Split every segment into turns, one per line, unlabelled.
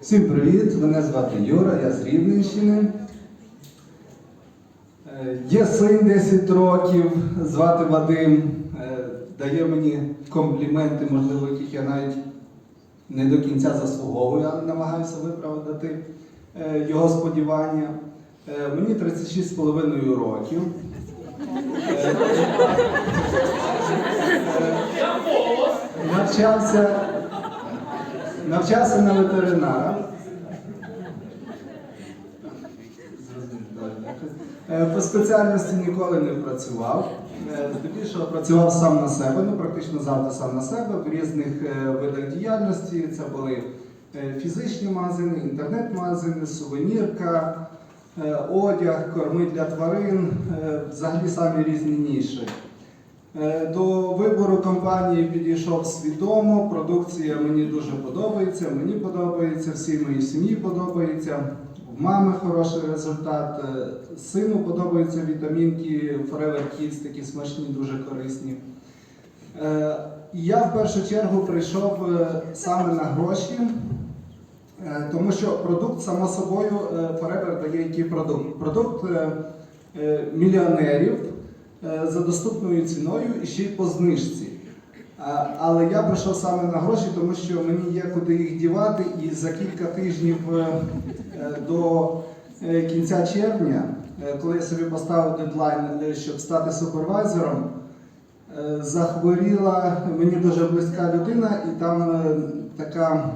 Всім привіт! Мене звати Юра, я з Рівненщини. Е, Є син 10 років, звати Вадим. Е, Дає мені компліменти, можливо, яких я навіть не до кінця заслуговую, але намагаюся виправдати е, його сподівання. Мені 36,5 років. Навчався, навчався на ветеринара. Е, По спеціальності ніколи не працював. Е, Здебільшого працював сам на себе, ну практично завжди сам на себе в різних е, видах діяльності. Це були фізичні магазини, інтернет-магазини, сувенірка, одяг, корми для тварин, взагалі самі різні ніші. Е, До вибору компанії підійшов свідомо. Продукція мені дуже подобається, мені подобається, всій моїй сім'ї подобається. В мами хороший результат. е, Сину подобаються вітамінки Forever Kids, такі смачні, дуже корисні. Е, Я в першу чергу прийшов саме на гроші, тому що продукт, само собою, Forever дає який продукт. Продукт мільйонерів за доступною ціною і ще й по знижці. Але я прийшов саме на гроші, тому що мені є куди їх дівати, і за кілька тижнів е, е, до е, кінця червня, е, коли я собі поставив дедлайн, е, щоб стати супервайзером, е, захворіла мені дуже близька людина, і там е, така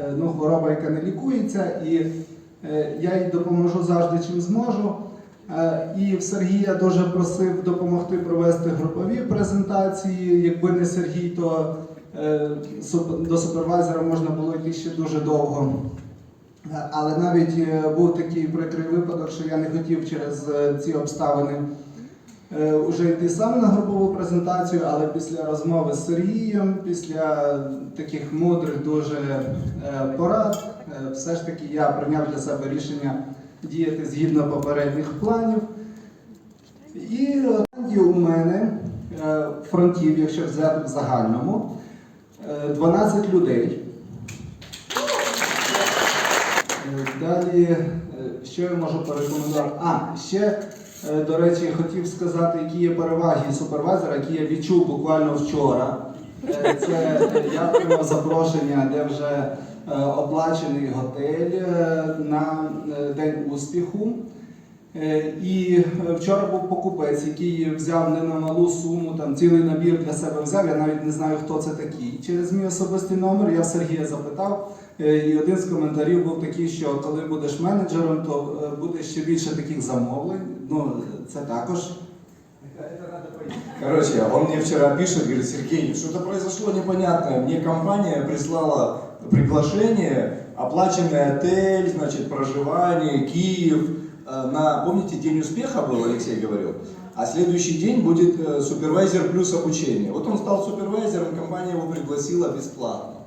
е, ну, хвороба, яка не лікується, і е, я їй допоможу завжди, чим зможу. Е, І Сергія дуже просив допомогти провести групові презентації. Якби не Сергій, то е, до супервайзера можна було йти ще дуже довго. Е, Але навіть був такий прикрий випадок, що я не хотів через ці обставини е, уже йти сам на групову презентацію, але після розмови з Сергієм, після таких мудрих дуже порад, все ж таки я прийняв для себе рішення діяти згідно попередніх планів. І е, у мене е, фронтів, якщо взяти в загальному, е, 12 людей. Е, Далі, е, що я можу порекомендувати? А, ще, до речі, хотів сказати, які є переваги супервайзера, які я відчув буквально вчора. Це я отримав запрошення, де вже оплачений готель е, на е, День успіху. Е, І е, вчора був покупець, який взяв не на малу суму, там цілий набір для себе взяв. Я навіть не знаю, хто це такий. Через мій особистий номер я Сергія запитав. е, І один з коментарів був такий, що коли будеш менеджером, то е, буде ще більше таких замовлень. Ну, це також.
Короче, он мне вчера пишет, говорит, Сергей, что-то произошло непонятное. Мне компания прислала приглашение, оплаченный отель, значит, проживание, Киев. Э, На, помните, День успеха был, Алексей говорил? А следующий день будет э, супервайзер плюс обучение. Вот он стал супервайзером, компания его пригласила бесплатно.